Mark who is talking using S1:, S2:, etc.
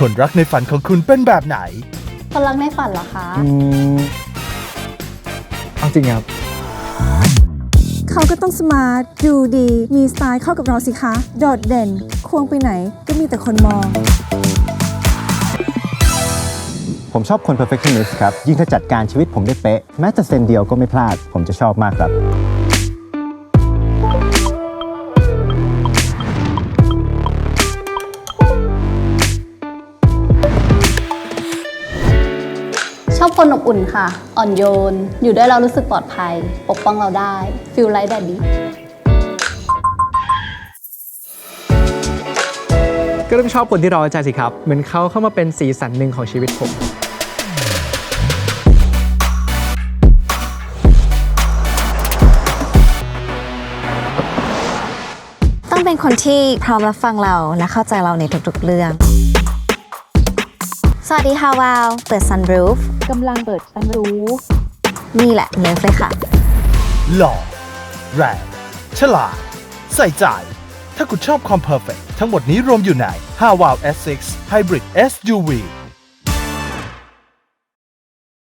S1: คนรักในฝันของคุณเป็นแบบไหน
S2: คนรักในฝันเหรอคะ
S3: อืมเอาจริงครับ
S4: เขาก็ต้องสมาร์ท ดูดี มีสไตล์เข้ากับเราสิคะ โดดเด่น ควงไปไหนก็มีแต่คนมอง
S3: ผมชอบคน perfectionist ครับ ยิ่งถ้าจัดการชีวิตผมได้เป๊ะ แม้แต่เซนเดียวก็ไม่พลาด ผมจะชอบมากครับ
S2: ชอบคนอบอุ่นค่ะ อ่อนโยน อยู่ด้วยเรารู้สึกปลอดภัย ปกป้องเราได้ feel like daddy
S5: ก็ต้องชอบคนที่เราใจสิครับ เหมือนเขาเข้ามาเป็นสีสันหนึ่งของชีวิตผม
S6: ต้องเป็นคนที่พร้อมรับฟังเราและเข้าใจเราในทุกๆเรื่อง สวัสดีค่ะวาวเปิด sunroof
S4: กำลังเปิดซันรูฟ
S6: นี่แหละเลิฟเลยค่ะ
S1: หล่อแรงฉลาด ใส่ใจ ถ้าคุณชอบความเพอร์เฟกทั้งหมดนี้รวมอยู่ใน5 w o w S6 Hybrid SUV